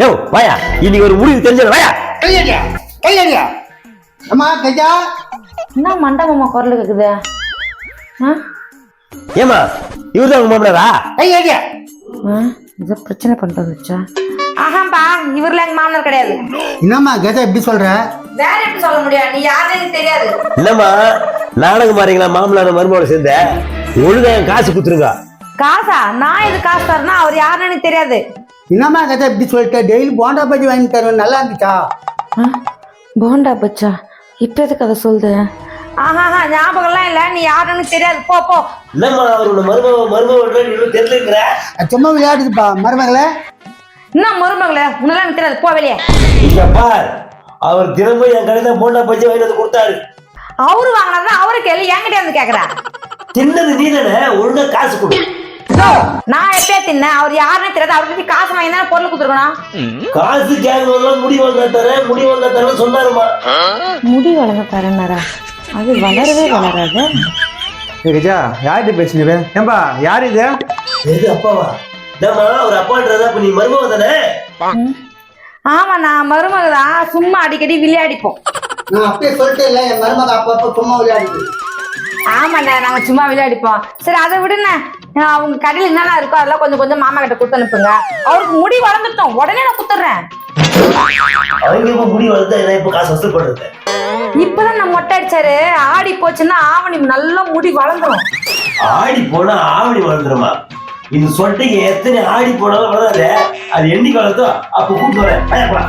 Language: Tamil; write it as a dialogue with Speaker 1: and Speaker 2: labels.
Speaker 1: யோ வாயா. இன்னைக்கு ஒரு முடிவு தெரிஞ்சது வாயா.
Speaker 2: கையடியா? கையடியா? அம்மா கஜா
Speaker 3: என்ன மண்டபமா குரல் கேக்குது? ஆ?
Speaker 1: ஏமா இவர் தான் உங்க மாமனாரா?
Speaker 2: கையடியா?
Speaker 3: ஏதோ பிரச்சனை பண்ணிட்டு வந்துச்சா ஆஹாம்பா இவர்ல எங்க மாமனார் கிடையாது.
Speaker 2: என்னம்மா கஜா இப்படி சொல்ற?
Speaker 3: வேற எப்படி சொல்ல முடியும்? நீ யாருன்னு தெரியாது.
Speaker 1: இல்லம்மா நாடகம் மாறீங்களா மாமனார் மருமகளை சேர்ந்த? ஒழுங்கா என் காசு குத்துருங்க
Speaker 3: காசா? நான் இது காசு தரேன்னா அவர் யாருன்னு எனக்கு தெரியாது.
Speaker 2: என்னம்மா கஜா இப்படி சொல்லிட்ட? டெய்லி போண்டா பஜ்ஜி வாங்கி தருவேன் நல்லா இருந்துச்சா?
Speaker 3: போண்டா பச்சா இப்ப எதுக்கு அதை சொல்லுது ஆஹா ஞாபகம்லாம் இல்ல. நீ யாருன்னு தெரியாது. போ போ.
Speaker 2: சும்மா விளையாடுதுப்பா. மருமகளே.
Speaker 3: இன்னும் மருமகளே? உன்னெல்லாம் எனக்கு தெரியாது. போ வெளியே.
Speaker 1: அவர் தினமும் என் கடையில போண்டா பஜ்ஜி வாங்கி வந்து கொடுத்தாரு.
Speaker 3: அவரு வாங்கினதா அவரு கேள்வி. என்கிட்ட வந்து கேக்குறா.
Speaker 1: தின்னது நீ தானே ஒழுங்கா காசு கொடு.
Speaker 3: நான் எப்பயே தின்னேன்? அவர் யாருன்னு தெரியாது. அவர்கிட்ட காசு வாங்கி தானே பொருள் கொடுத்துருக்கணும்?
Speaker 1: காசு கேட்கறதெல்லாம் முடி வாங்க தரேன் முடி சொன்னாருமா.
Speaker 3: முடி வளர்ந்த தரேன்னாரா அது வளரவே வளராது.
Speaker 4: கஜா யார்கிட்ட பேசுனீங்க ஏம்பா யார் இது?
Speaker 1: எது அப்பாவா? இதாம்மா அவர் அப்பான்றதா இப்ப நீ மருமக தானே?
Speaker 3: ஆமா நான் மருமக தான் சும்மா அடிக்கடி விளையாடிப்போம்.
Speaker 2: நான் அப்படியே சொல்லிட்டேன் இல்லை என் மருமக அப்பப்போ சும்மா விளையாடுது
Speaker 3: ஆமாண்ணே நாங்க சும்மா விளையாடிப்போம் சரி அதை விடுண்ணே. அவங்க கடையில் என்னென்ன இருக்கோ அதெல்லாம் கொஞ்சம் கொஞ்சம் மாமா கிட்ட கொடுத்து அனுப்புங்க. அவருக்கு முடி வளர்ந்துட்டோம். உடனே நான் குத்துறேன்.
Speaker 1: அவங்க இப்ப முடி வளர்த்தா என்ன இப்ப காசு வசூல் பண்றது.
Speaker 3: இப்பதான் நான் மொட்டை அடிச்சாரு. ஆடி போச்சுன்னா ஆவணி நல்லா முடி வளர்ந்துரும்.
Speaker 1: ஆடி போனா ஆவணி வளர்ந்துருமா? இந்த சொட்டைக்கு எத்தனை ஆடி போனாலும் வளராது. அது என்னைக்கு வளர்த்தோ அப்ப கூட்டு வரேன். பயப்படா